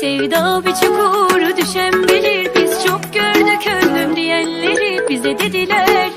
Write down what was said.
Sevda bir çukur düşen bilir. Biz çok gördük öldüm diyenleri Bize dediler.